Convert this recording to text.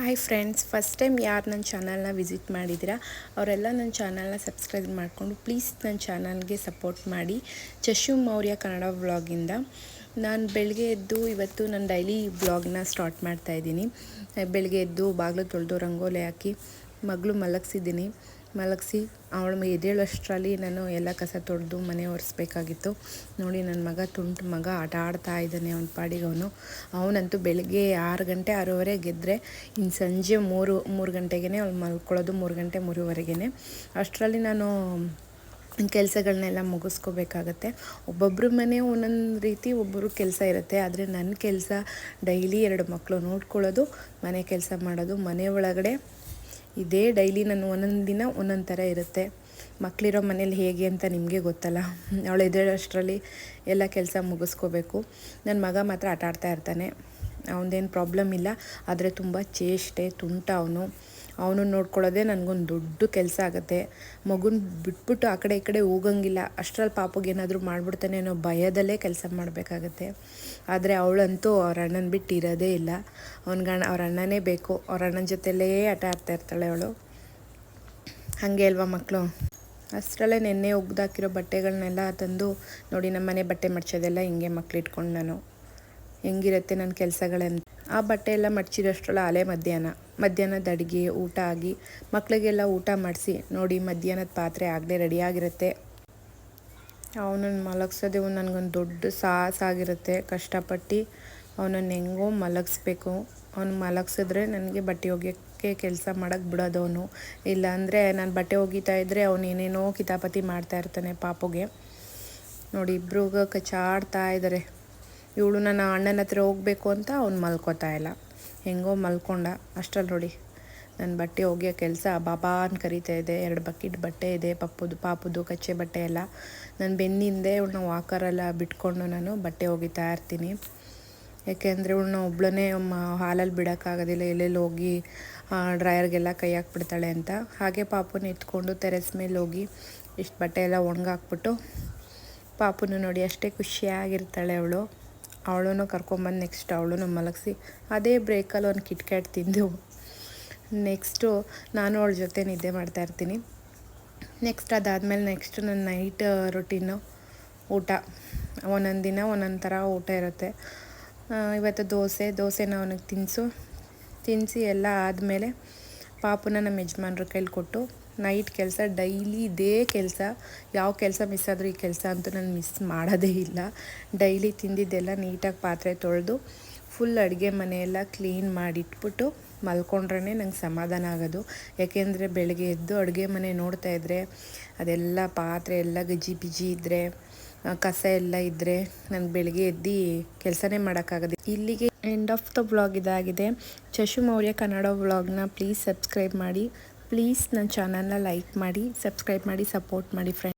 Hi friends first time ಯಾರು ನನ್ನ ಚಾನಲ್ನ ವಿಸಿಟ್ ಮಾಡಿದ್ದೀರಾ, ಅವರೆಲ್ಲ ನನ್ನ ಚಾನಲ್ನ ಸಬ್ಸ್ಕ್ರೈಬ್ ಮಾಡಿಕೊಂಡು ಪ್ಲೀಸ್ ನನ್ನ ಚಾನಲ್ಗೆ ಸಪೋರ್ಟ್ ಮಾಡಿ. ಚಶು ಮೌರ್ಯ ಕನ್ನಡ ವ್ಲಾಗಿಂದ ನಾನು ಬೆಳಗ್ಗೆ ಎದ್ದು ಇವತ್ತು ನಾನು ಡೈಲಿ ವ್ಲಾಗ್ನ ಸ್ಟಾರ್ಟ್ ಮಾಡ್ತಾಯಿದ್ದೀನಿ ಬೆಳಗ್ಗೆ ಎದ್ದು ಬಾಗಿಲು ತೊಳೆದು ರಂಗೋಲಿ ಹಾಕಿ ಮಗಳು ಮಲಗಿಸಿದ್ದೀನಿ. ಮಲಗಿಸಿ, ಅವಳು ಎದ್ದೇಳೋಷ್ಟರಲ್ಲಿ ನಾನು ಎಲ್ಲ ಕಸ ತೊಡೆದು ಮನೆ ಒರೆಸ್ಬೇಕಾಗಿತ್ತು. ನೋಡಿ ನನ್ನ ಮಗ ತುಂಟು ಮಗ ಆಟ ಆಡ್ತಾ ಇದ್ದಾನೆ ಅವ್ನ ಪಾಡಿಗೆ ಅವನು. ಅವನಂತೂ ಬೆಳಗ್ಗೆ ಆರು ಗಂಟೆ, ಆರೂವರೆ ಗೆದ್ದರೆ ಇನ್ನು ಸಂಜೆ ಮೂರು ಮೂರು ಗಂಟೆಗೆ ಅವ್ನು ಮಲ್ಕೊಳ್ಳೋದು ಮೂರು ಗಂಟೆ ಮೂರುವರೆಗೇ ಅಷ್ಟರಲ್ಲಿ ನಾನು ಕೆಲಸಗಳನ್ನೆಲ್ಲ ಮುಗಿಸ್ಕೋಬೇಕಾಗತ್ತೆ. ಒಬ್ಬೊಬ್ಬರ ಮನೆ ಒಂದೊಂದು ರೀತಿ ಒಬ್ಬರು ಕೆಲಸ ಇರುತ್ತೆ. ಆದರೆ ನನ್ನ ಕೆಲಸ ಡೈಲಿ ಎರಡು ಮಕ್ಕಳು ನೋಡ್ಕೊಳ್ಳೋದು, ಮನೆ ಕೆಲಸ ಮಾಡೋದು, ಮನೆ ಒಳಗಡೆ ಇದೇ ಡೈಲಿ ನಾನು ಒಂದೊಂದು ದಿನ ಒಂದೊಂದು ಥರ ಇರುತ್ತೆ. ಮಕ್ಕಳಿರೋ ಮನೇಲಿ ಹೇಗೆ ಅಂತ ನಿಮಗೆ ಗೊತ್ತಲ್ಲ. ಅವಳು ಎದ್ದೇಳೋಷ್ಟರಲ್ಲಿ ಎಲ್ಲ ಕೆಲಸ ಮುಗಿಸ್ಕೋಬೇಕು. ನನ್ನ ಮಗ ಮಾತ್ರ ಆಟ ಆಡ್ತಾ ಇರ್ತಾನೆ. ಅವನದೇನು ಪ್ರಾಬ್ಲಮ್ ಇಲ್ಲ. ಆದರೆ ತುಂಬ ಚೇಷ್ಟೆ, ತುಂಟ ಅವನು. ಅವನು ನೋಡ್ಕೊಳ್ಳೋದೇ ನನಗೊಂದು ದೊಡ್ಡ ಕೆಲಸ ಆಗುತ್ತೆ. ಮಗುನ ಬಿಟ್ಬಿಟ್ಟು ಆ ಕಡೆ ಈ ಕಡೆ ಹೋಗಂಗಿಲ್ಲ. ಅಷ್ಟರಲ್ಲಿ ಪಾಪಗೆ ಏನಾದರೂ ಮಾಡಿಬಿಡ್ತಾನೆ ಅನ್ನೋ ಭಯದಲ್ಲೇ ಕೆಲಸ ಮಾಡಬೇಕಾಗತ್ತೆ. ಆದರೆ ಅವಳಂತೂ ಅವ್ರ ಅಣ್ಣನ ಬಿಟ್ಟು ಇರೋದೇ ಇಲ್ಲ. ಗಣ, ಅವ್ರ ಅಣ್ಣನೇ ಬೇಕು. ಅವ್ರ ಅಣ್ಣನ ಜೊತೆಲೇ ಆಟ ಆಡ್ತಾ ಇರ್ತಾಳೆ ಅವಳು. ಹಾಗೆ ಅಲ್ವಾ ಮಕ್ಕಳು ಅಷ್ಟರಲ್ಲೇ ನೆನ್ನೆ ಒಗ್ದಾಕಿರೋ ಬಟ್ಟೆಗಳನ್ನೆಲ್ಲ ತಂದು ನೋಡಿ ನಮ್ಮನೆ ಬಟ್ಟೆ ಮಡ್ಚೋದೆಲ್ಲ ಹಿಂಗೆ ಮಕ್ಳು ಇಟ್ಕೊಂಡು ನಾನು. ಹೆಂಗಿರುತ್ತೆ ನನ್ನ ಕೆಲಸಗಳಂತ. ಆ ಬಟ್ಟೆ ಎಲ್ಲ ಮಡ್ಚಿರೋಷ್ಟ್ರಲ್ಲ ಅಲೆ ಮಧ್ಯಾಹ್ನ. ಮಧ್ಯಾಹ್ನದ ಅಡುಗೆ, ಊಟ ಆಗಿ ಮಕ್ಕಳಿಗೆಲ್ಲ ಊಟ ಮಾಡಿಸಿ ನೋಡಿ ಮಧ್ಯಾಹ್ನದ ಪಾತ್ರೆ ಆಗಲೇ ರೆಡಿಯಾಗಿರುತ್ತೆ. ಅವನನ್ನು ಮಲಗಿಸೋದೇ ನನಗೊಂದು ದೊಡ್ಡ ಸಾಹಸಾಗಿರುತ್ತೆ. ಕಷ್ಟಪಟ್ಟು ಅವನನ್ನು ಹೆಂಗೋ ಮಲಗಿಸ್ಬೇಕು. ಅವನು ಮಲಗಿಸಿದ್ರೆ ನನಗೆ ಬಟ್ಟೆ ಒಗೆಯೋಕ್ಕೆ ಕೆಲಸ ಮಾಡೋಕ್ಕೆ ಬಿಡೋದವನು ಇಲ್ಲಾಂದರೆ ನಾನು ಬಟ್ಟೆ ಒಗಿತಾ ಇದ್ದರೆ ಅವನು ಏನೇನೋ ಕಿತಾಪತಿ ಮಾಡ್ತಾ ಇರ್ತಾನೆ ಪಾಪುಗೆ. ನೋಡಿ ಇಬ್ಬರು ಕಚ್ಚಾಡ್ತಾ ಇದ್ದಾರೆ ಇವಳು ನನ್ನ ಅಣ್ಣನ ಹತ್ರ ಹೋಗಬೇಕು ಅಂತ ಅವ್ನು ಮಲ್ಕೋತಾ ಇಲ್ಲ. ಹೆಂಗೋ ಮಲ್ಕೊಂಡ. ಅಷ್ಟರಲ್ಲಿ ನೋಡಿ. ನನ್ನ ಬಟ್ಟೆ ಒಗೆಯೋ ಕೆಲಸ ಬಾಬಾ ಅಂತ ಕರಿತಾ ಇದೆ. ಎರಡು ಬಕೆಟ್ ಬಟ್ಟೆ ಇದೆ. ಪಪ್ಪುದು, ಪಾಪುದು, ಕಚ್ಚೆ ಬಟ್ಟೆ ಎಲ್ಲ. ನನ್ನ ಬೆನ್ನಿಂದೆ ಇವಳನ್ನ ವಾಕರೆಲ್ಲ ಬಿಟ್ಕೊಂಡು ನಾನು ಬಟ್ಟೆ ಒಗಿತಾ ಇರ್ತೀನಿ. ಯಾಕೆಂದರೆ ಇವಳನ್ನ ಒಬ್ಳನ್ನೇ ಹಾಲಲ್ಲಿ ಬಿಡೋಕ್ಕಾಗೋದಿಲ್ಲ. ಎಲ್ಲೆಲ್ಲಿ ಹೋಗಿ ಡ್ರೈಯರ್ಗೆಲ್ಲ ಕೈ ಹಾಕ್ಬಿಡ್ತಾಳೆ ಅಂತ. ಹಾಗೆ ಪಾಪುನ ಎತ್ಕೊಂಡು ತೆರೆಸ್ ಮೇಲೆ ಹೋಗಿ ಇಷ್ಟು ಬಟ್ಟೆ ಎಲ್ಲ ಒಣಗಾಕ್ಬಿಟ್ಟು ಪಾಪುನ ನೋಡಿ ಅಷ್ಟೇ ಖುಷಿಯಾಗಿರ್ತಾಳೆ ಅವಳು. ಅವಳನ್ನು ಕರ್ಕೊಂಬಂದು ನೆಕ್ಸ್ಟ್ ಅವಳನ್ನು ಮಲಗಿಸಿ, ಅದೇ ಬ್ರೇಕಲ್ಲಿ ಒಂದು ಕಿಟ್ಕ್ಯಾಟ್ ತಿಂದು. ನೆಕ್ಸ್ಟು ನಾನು ಅವಳ ಜೊತೆ ನಿದ್ದೆ ಮಾಡ್ತಾಯಿರ್ತೀನಿ ನೆಕ್ಸ್ಟ್ ಅದಾದಮೇಲೆ ನೆಕ್ಸ್ಟ್ ನನ್ನ ನೈಟ್ ರೊಟೀನು ಊಟ. ಒಂದೊಂದು ದಿನ ಒಂದೊಂದು ಥರ ಊಟ ಇರುತ್ತೆ. ಇವತ್ತು ದೋಸೆ, ದೋಸೆನ ಅವನಿಗೆ ತಿನ್ನಿಸು ತಿನ್ನಿಸಿ ಎಲ್ಲ ಆದಮೇಲೆ ಪಾಪುನ ನಮ್ಮ ಯಜಮಾನ್ರ ಕೈಲಿ ಕೊಟ್ಟು ನೈಟ್ ಕೆಲಸ, ಡೈಲಿ ಇದೇ ಕೆಲಸ. ಯಾವ ಕೆಲಸ ಮಿಸ್ ಆದರೂ ಈ ಕೆಲಸ ಅಂತೂ ನಾನು ಮಿಸ್ ಮಾಡೋದೇ ಇಲ್ಲ. ಡೈಲಿ ತಿಂದಿದ್ದೆಲ್ಲ ನೀಟಾಗಿ ಪಾತ್ರೆ ತೊಳೆದು ಫುಲ್ ಅಡುಗೆ ಮನೆಯೆಲ್ಲ ಕ್ಲೀನ್ ಮಾಡಿಟ್ಬಿಟ್ಟು ಮಲ್ಕೊಂಡ್ರೇ ನಂಗೆ ಸಮಾಧಾನ ಆಗೋದು. ಯಾಕೆಂದರೆ ಬೆಳಗ್ಗೆ ಎದ್ದು ಅಡುಗೆ ಮನೆ ನೋಡ್ತಾ ಇದ್ದರೆ ಅದೆಲ್ಲ ಪಾತ್ರೆ ಎಲ್ಲ ಗಜ್ಜಿ ಬಿಜಿ ಇದ್ದರೆ ಕಸ ಎಲ್ಲ ಇದ್ದರೆ ನನಗೆ ಬೆಳಗ್ಗೆ ಎದ್ದು ಕೆಲಸನೇ ಮಾಡೋಕ್ಕಾಗದು. ಇಲ್ಲಿಗೆ ಎಂಡ್ ಆಫ್ ದ ವ್ಲಾಗ್ ಇದಾಗಿದೆ. ಚಶು ಮೌರ್ಯ ಕನ್ನಡ ವ್ಲಾಗ್ನ ಪ್ಲೀಸ್ ಸಬ್ಸ್ಕ್ರೈಬ್ ಮಾಡಿ. ಪ್ಲೀಸ್ ನನ್ನ ಚಾನಲ್ನ ಲೈಕ್ ಮಾಡಿ ಸಬ್ಸ್ಕ್ರೈಬ್ ಮಾಡಿ ಸಪೋರ್ಟ್ ಮಾಡಿ ಫ್ರೆಂಡ್